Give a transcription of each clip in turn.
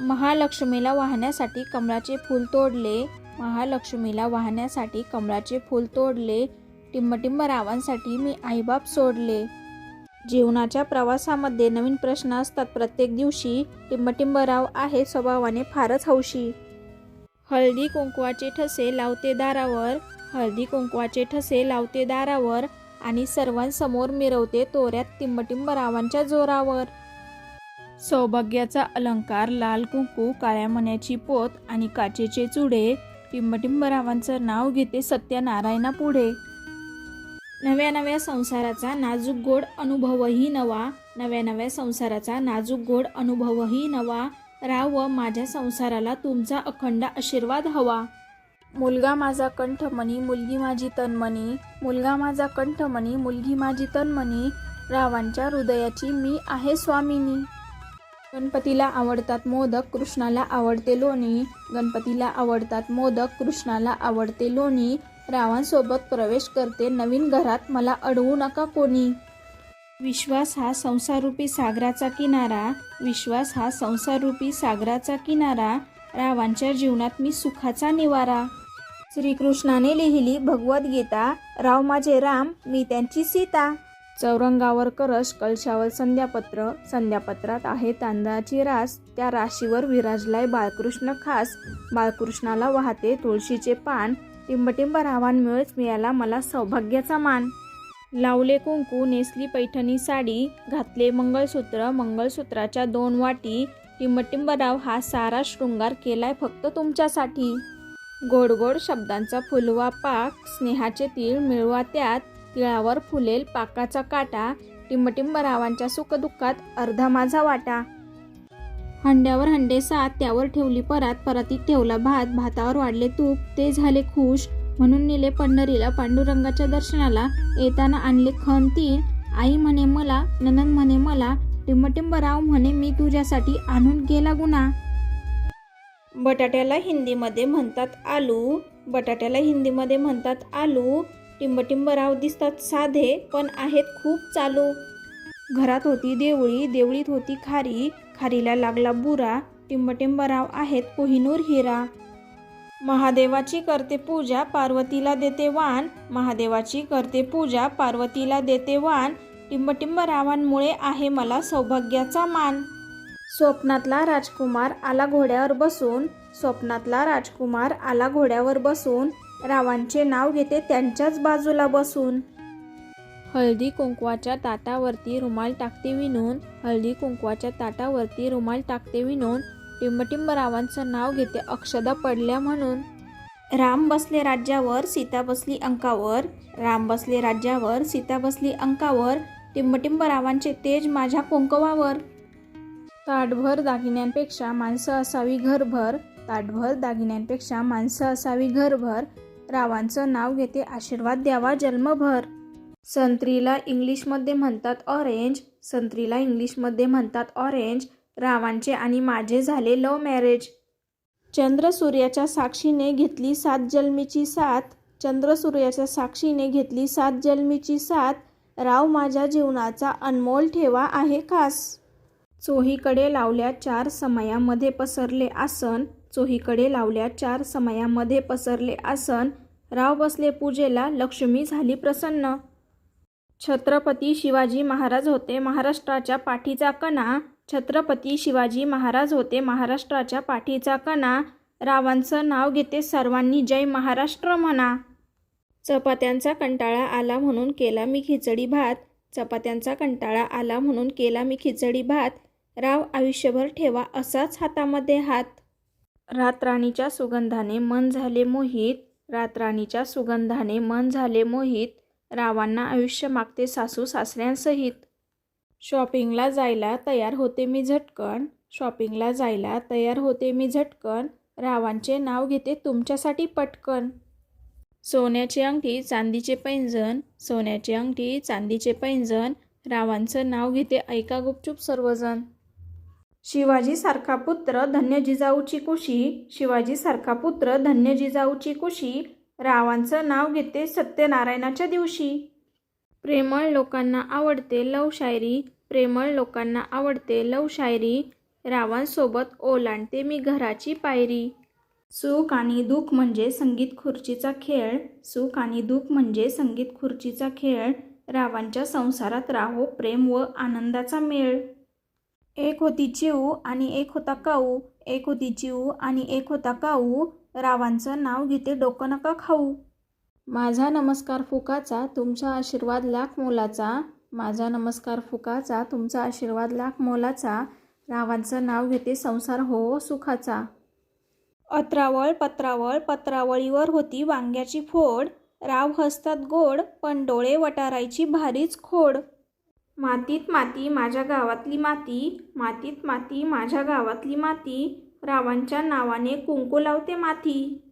महालक्ष्मीला वाहण्यासाठी कमळाचे फूल तोडले. महालक्ष्मीला वाहण्यासाठी कमळाचे फूल तोडले. टिंबटिंब रावांसाठी मी आईबाप सोडले. जीवनाच्या प्रवासामध्ये नवीन प्रश्न असतात प्रत्येक दिवशी. टिंबटिंबराव आहे स्वभावाने फारच हौशी. हळदी कुंकवाचे ठसे लावते दारावर. हळदी कुंकवाचे ठसे लावते दारावर आणि सर्वांसमोर मिरवते तोऱ्यात टिंबटिंबरावांच्या जोरावर. सौभाग्याचा अलंकार लाल कुंकू काळ्या मण्याची पोत आणि काचेचे चुडे टिंबटिंबरावांचं नाव घेते सत्यनारायणा पुढे. नव्या नव्या संसाराचा नाजूक गोड अनुभवही नवा नव्या नव्या संसाराचा नाजूक गोड अनुभवही नवा. राव माझ्या संसाराला तुमचा अखंड आशीर्वाद हवा. मुलगा माझा कंठमणी मुलगी माझी तन्मणी. मुलगा माझा कंठमणी मुलगी माझी तन्मणी. रावांच्या हृदयाची मी आहे स्वामिनी. गणपतीला आवडतात मोदक कृष्णाला आवडते लोणी. गणपतीला आवडतात मोदक कृष्णाला आवडते लोणी. रावांसोबत प्रवेश करते नवीन घरात मला अडवू नका कोणी. विश्वास हा संसाररूपी सागराचा किनारा. विश्वास हा संसाररूपी सागराचा किनारा. रावांच्या जीवनात मी सुखाचा निवारा. श्रीकृष्णाने लिहिली भगवद्गीता राव माझे राम मी त्यांची सीता. चौरंगावर करश कलशावर संध्यापत्र संध्यापत्रात आहे तांदळाची रास. त्या राशीवर विराजलाय बाळकृष्ण खास. बाळकृष्णाला वाहते तुळशीचे पान. टिंबटिंब रावांमुळेच मिळाला मला सौभाग्याचा मान. लावले कुंकू नेसली पैठणी साडी घातले मंगळसूत्र. मंगळसूत्राच्या दोन वाटी. टिंबटिंबराव हा सारा शृंगार केलाय फक्त तुमच्यासाठी. गोड गोड शब्दांचा फुलवा पाक. स्नेहाचे तीळ मिळवा त्यात. तिळावर फुलेल पाकाचा काटा टिंबटिंबरावांच्या सुखदुःखात अर्धा माझा वाटा. हंड्यावर हंडे सात त्यावर ठेवली परात परातीत ठेवला भात भातावर वाढले तूप ते झाले खुश. म्हणून नेले पंढरीला पांडुरंगाच्या दर्शनाला. येताना आणले खण तीन आई म्हणे मला ननन म्हणे मला टिंबटिंबराव म्हणे मी तुझ्यासाठी आणून गेला गुन्हा बटाट्याला हिंदीमध्ये म्हणतात आलू बटाट्याला हिंदीमध्ये म्हणतात आलू टिंबटिंबराव दिसतात साधे पण आहेत खूप चालू. घरात होती देवळी देवळीत होती खारी खारीला लागला बुरा. टिंबटिंबराव आहेत कोहिनूर हिरा. महादेवाची करते पूजा पार्वतीला देते वान महादेवाची करते पूजा पार्वतीला देते वान टिंबटिंबरावांमुळे आहे मला सौभाग्याचा मान. स्वप्नातला राजकुमार आला घोड्यावर बसून. स्वप्नातला राजकुमार आला घोड्यावर बसून. रावांचे नाव घेते त्यांच्याच बाजूला बसून. हळदी कुंकवाच्या ताटावरती रुमाल टाकते विणून हळदी कुंकवाच्या ताटावरती रुमाल टाकते विणून टिंबटिंब रावांचं नाव घेते अक्षदा पडल्या म्हणून. राम बसले राज्यावर सीता बसली अंकावर. राम बसले राज्यावर सीता बसली अंकावर. टिंबटिंब रावांचे तेज माझ्या कुंकवावर. ताटभर दागिन्यांपेक्षा माणसं असावी घरभर. ताटभर दागिन्यांपेक्षा माणसं असावी घरभर. रावांचं नाव घेते आशीर्वाद द्यावा जन्मभर. संत्रीला इंग्लिशमध्ये म्हणतात ऑरेंज संत्रीला इंग्लिशमध्ये म्हणतात ऑरेंज रावांचे आणि माझे झाले लव मॅरेज चंद्र सूर्याच्या साक्षीने घेतली सात जन्मीची साथ चंद्र सूर्याच्या साक्षीने घेतली सात जन्मीची साथ राव माझ्या जीवनाचा अनमोल ठेवा आहे खास. चोहीकडे लावल्या चार समयामध्ये पसरले आसन चोहीकडे लावल्या चार समयामध्ये पसरले आसन राव बसले पूजेला लक्ष्मी झाली प्रसन्न. छत्रपती शिवाजी महाराज होते महाराष्ट्राच्या पाठीचा कणा छत्रपती शिवाजी महाराज होते महाराष्ट्राच्या पाठीचा कणा. रावांचं नाव घेते सर्वांनी जय महाराष्ट्र म्हणा. चपात्यांचा कंटाळा आला म्हणून केला मी खिचडी भात. चपात्यांचा कंटाळा आला म्हणून केला मी खिचडी भात. राव आयुष्यभर ठेवा असाच हातामध्ये हात. रातराणीच्या सुगंधाने मन झाले मोहित रातराणीच्या सुगंधाने मन झाले मोहित रावांना आयुष्य मागते सासू सासऱ्यांसहित. शॉपिंगला जायला तयार होते मी झटकन शॉपिंगला जायला तयार होते मी झटकन रावांचे नाव घेते तुमच्यासाठी पटकन. सोन्याची अंगठी चांदीचे पैंजण सोन्याची अंगठी चांदीचे पैंजण रावांचं नाव घेते ऐका गुपचूप सर्वजण. शिवाजीसारखा पुत्र धन्य जिजाऊची कुशी शिवाजीसारखा पुत्र धन्य जिजाऊची कुशी रावांचं नाव घेते सत्यनारायणाच्या दिवशी. प्रेमळ लोकांना आवडते लव शायरी प्रेमळ लोकांना आवडते लव शायरी रावांसोबत ओलांडते मी घराची पायरी. सुख आणि दुःख म्हणजे संगीत खुर्चीचा खेळ सुख आणि दुःख म्हणजे संगीत खुर्चीचा खेळ रावांच्या संसारात राहो प्रेम व आनंदाचा मेळ. एक होती चिऊ आणि एक होता काऊ. एक होती चिऊ आणि एक होता काऊ. रावांचं नाव घेते डोकं नका खाऊ. माझा नमस्कार फुकाचा तुमचा आशीर्वाद लाख मोलाचा. माझा नमस्कार फुकाचा तुमचा आशीर्वाद लाख मोलाचा. रावांचं नाव घेते संसार हो सुखाचा. अत्रावळ पत्रावळ पत्रावळीवर होती वांग्याची फोड. राव हसतात गोड पण डोळे वटारायची भारीच खोड. मातीत माती माझ्या गावातली माती मातीत माती माझ्या गावातली माती रावांच्या नावाने कुंकू लावते माती.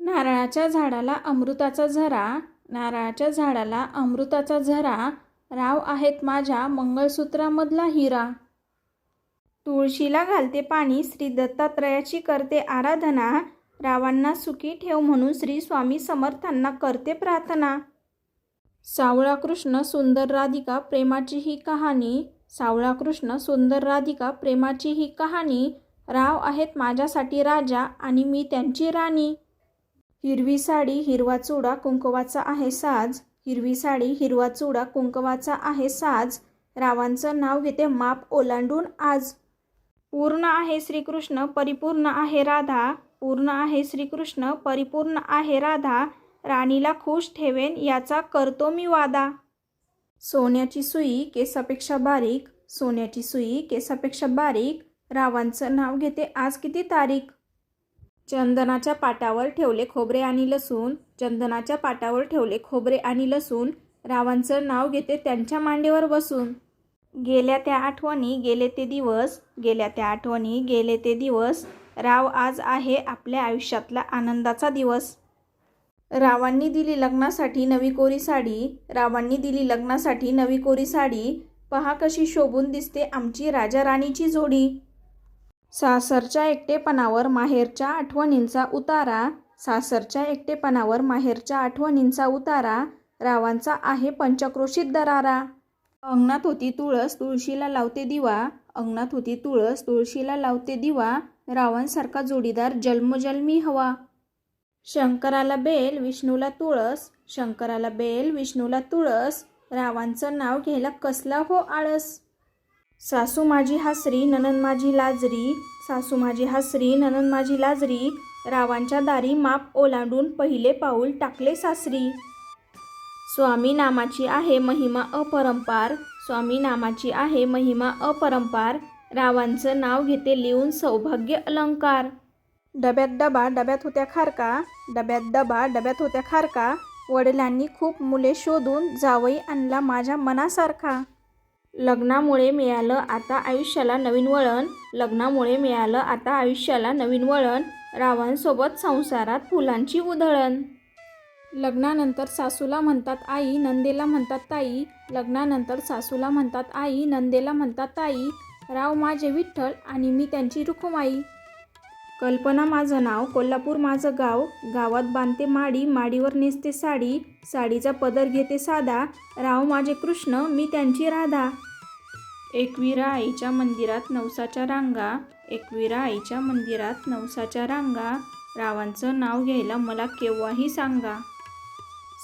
नारळाच्या झाडाला अमृताचा झरा नारळाच्या झाडाला अमृताचा झरा राव आहेत माझ्या मंगळसूत्रामधला हिरा. तुळशीला घालते पाणी श्री दत्तात्रयाची करते आराधना रावांना सुखी ठेव म्हणून श्री स्वामी समर्थांना करते प्रार्थना. सावळा कृष्ण सुंदर राधिका प्रेमाची ही कहाणी. सावळा कृष्ण सुंदर राधिका प्रेमाची ही कहाणी. राव आहेत माझ्यासाठी राजा आणि मी त्यांची राणी. हिरवी साडी हिरवा चुडा कुंकवाचा आहे साज. हिरवी साडी हिरवा चुडा कुंकवाचा आहे साज. रावांचं नाव घेते माप ओलांडून आज. पूर्ण आहे श्रीकृष्ण परिपूर्ण आहे राधा. पूर्ण आहे श्रीकृष्ण परिपूर्ण आहे राधा. राणीला खुश ठेवेन याचा करतो मी वादा. सोन्याची सुई केसापेक्षा बारीक सोन्याची सुई केसापेक्षा बारीक रावांचं नाव घेते आज किती तारीख? चंदनाच्या पाटावर ठेवले खोबरे आणि लसूण चंदनाच्या पाटावर ठेवले खोबरे आणि लसूण रावांचं नाव घेते त्यांच्या मांडीवर बसून. गेल्या त्या आठवणी गेले ते दिवस गेल्या त्या आठवणी गेले ते दिवस राव आज आहे आपल्या आयुष्यातला आनंदाचा दिवस. रावांनी दिली लग्नासाठी नवी कोरी साडी रावांनी दिली लग्नासाठी नवी कोरी साडी पहा कशी शोभून दिसते आमची राजा राणीची जोडी. सासरच्या एकटेपणावर माहेरच्या आठवणींचा उतारा सासरच्या एकटेपणावर माहेरच्या आठवणींचा उतारा रावांचा आहे पंचक्रोशीत दरारा. अंगणात होती तुळस तुळशीला लावते दिवा अंगणात होती तुळस तुळशीला लावते दिवा रावांसारखा जोडीदार जन्मजन्मी हवा. शंकराला बेल विष्णूला तुळस शंकराला बेल विष्णूला तुळस रावांचं नाव घ्यायला कसला हो आळस? सासू माझी हासरी ननन माझी लाजरी. सासू माझी हासरी ननन माझी लाजरी. रावांच्या दारी माप ओलांडून पहिले पाऊल टाकले सासरी. स्वामी नामाची आहे महिमा अपरंपार. स्वामी नामाची आहे महिमा अपरंपार. रावांचं नाव घेते लिहून सौभाग्य अलंकार. डब्यात डबा डब्यात होत्या खारका. डब्यात डबा डब्यात होत्या खारका. वडिलांनी खूप मुले शोधून जावई आणला माझ्या मनासारखा. लग्नामुळे मिळालं आता आयुष्याला नवीन वळण. लग्नामुळे मिळालं आता आयुष्याला नवीन वळण. रावांसोबत संसारात फुलांची उधळण. लग्नानंतर सासूला म्हणतात आई नंदेला म्हणतात ताई. लग्नानंतर सासूला म्हणतात आई नंदेला म्हणतात ताई. राव माझे विठ्ठल आणि मी त्यांची रुखुमाई. कल्पना माझं नाव कोल्हापूर माझं गाव गावात बांधते माडी माडीवर नेसते साडी साडीचा पदर घेते साधा राव माझे कृष्ण मी त्यांची राधा. एकविरा आईच्या मंदिरात नवसाच्या रांगा एकविरा आईच्या मंदिरात नवसाच्या रांगा रावांचं नाव घ्यायला मला केव्हाही सांगा.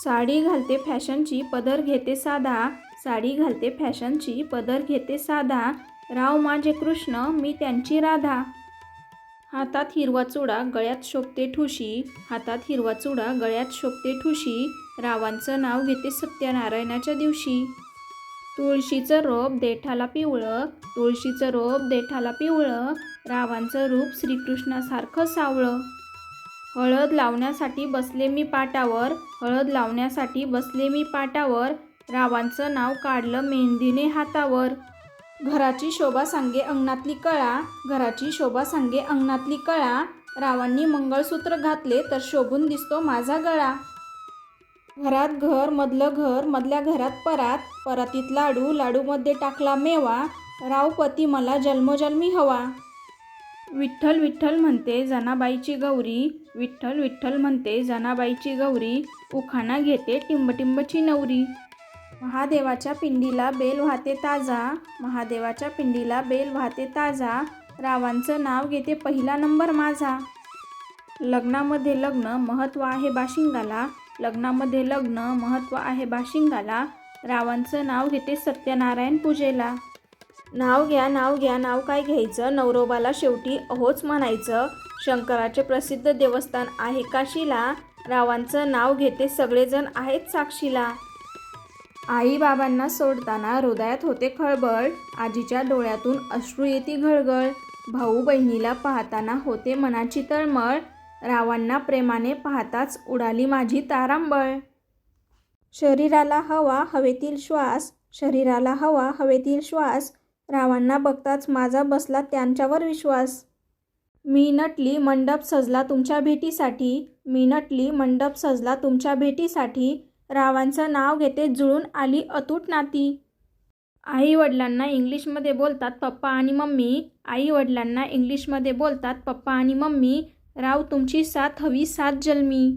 साडी घालते फॅशनची पदर घेते साधा साडी घालते फॅशनची पदर घेते साधा राव माझे कृष्ण मी त्यांची राधा. हातात हिरवा चुडा गळ्यात शोभते ठुशी. हातात हिरवा चुडा गळ्यात शोभते ठुशी. रावांचं नाव घेते सत्यनारायणाच्या दिवशी. तुळशीचं रोप देठाला पिवळं तुळशीचं रोप देठाला पिवळं रावांचं रूप श्रीकृष्णासारखं सावळं. हळद लावण्यासाठी बसले मी पाटावर हळद लावण्यासाठी बसले मी पाटावर रावांचं नाव काढलं मेहंदीने हातावर. घराची शोभा सांगे अंगणातली कळा घराची शोभा सांगे अंगणातली कळा. रावांनी मंगळसूत्र घातले तर शोभून दिसतो माझा गळा. घरात घर मधलं घर मधल्या घरात परात. परातीत लाडू लाडूमध्ये टाकला मेवा. रावपती मला जन्मोजन्मी हवा. विठ्ठल विठ्ठल म्हणते जनाबाईची गौरी. विठ्ठल विठ्ठल म्हणते जनाबाईची गौरी. उखाणा घेते टिंबटिंबची नवरी. महादेवाच्या पिंडीला बेल वाहते ताजा महादेवाच्या पिंडीला बेल वाहते ताजा रावांचं नाव घेते पहिला नंबर माझा. लग्नामध्ये लग्न महत्त्व आहे बाशिंगाला लग्नामध्ये लग्न महत्त्व आहे बाशिंगाला रावांचं नाव घेते सत्यनारायण पूजेला. नाव घ्या नाव घ्या नाव काय घ्यायचं? नवरोबाला शेवटी अहोच म्हणायचं. शंकराचे प्रसिद्ध देवस्थान आहे काशीला रावांचं नाव घेते सगळेजण आहेत साक्षीला. आई बाबांना सोडताना हृदयात होते खळबळ आजीच्या डोळ्यातून अश्रू येती घळघळ भाऊ बहिणीला पाहताना होते मनाची तळमळ रावांना प्रेमाने पाहताच उडाली माझी तारांबळ. शरीराला हवा हवेतील श्वास शरीराला हवा हवेतील श्वास रावांना बघताच माझा बसला त्यांच्यावर विश्वास. मी नटली मंडप सजला तुमच्या भेटीसाठी मी नटली मंडप सजला तुमच्या भेटीसाठी रावांचं नाव घेते जुळून आली अतूट नाती. आई वडिलांना इंग्लिशमध्ये बोलतात पप्पा आणि मम्मी. आई वडिलांना इंग्लिशमध्ये बोलतात पप्पा आणि मम्मी. राव तुमची साथ हवी सात जन्मी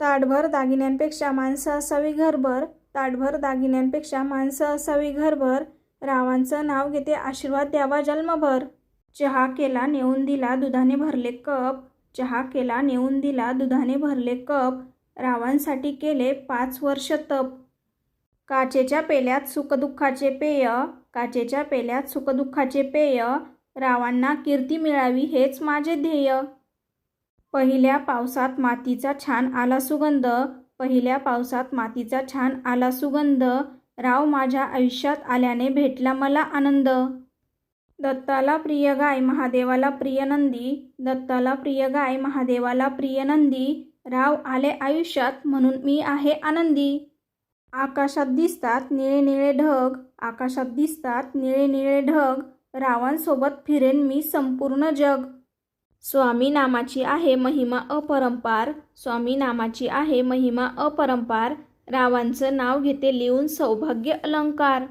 ताटभर दागिन्यांपेक्षा माणसं असावी घरभर. ताटभर दागिन्यांपेक्षा माणसं असावी घरभर. रावांचं नाव घेते आशीर्वाद द्यावा जन्मभर. चहा केला नेऊन दिला दुधाने भरले कप. चहा केला नेऊन दिला दुधाने भरले कप. रावांसाठी केले पाच वर्ष तप. काचेच्या पेल्यात सुखदुःखाचे पेय काचेच्या पेल्यात सुखदुःखाचे पेय रावांना कीर्ती मिळावी हेच माझे ध्येय. पहिल्या पावसात मातीचा छान आला सुगंध पहिल्या पावसात मातीचा छान आला सुगंध राव माझ्या आयुष्यात आल्याने भेटला मला आनंद. दत्ताला प्रिय गाय महादेवाला प्रिय नंदी दत्ताला प्रिय गाय महादेवाला प्रिय नंदी राव आले आयुष्यात म्हणून मी आहे आनंदी. आकाशात दिसतात निळे निळे ढग आकाशात दिसतात निळे निळे ढग रावांसोबत फिरेन मी संपूर्ण जग. स्वामी नामाची आहे महिमा अपरंपार स्वामी नामाची आहे महिमा अपरंपार रावांचं नाव घेते लिहून सौभाग्य अलंकार.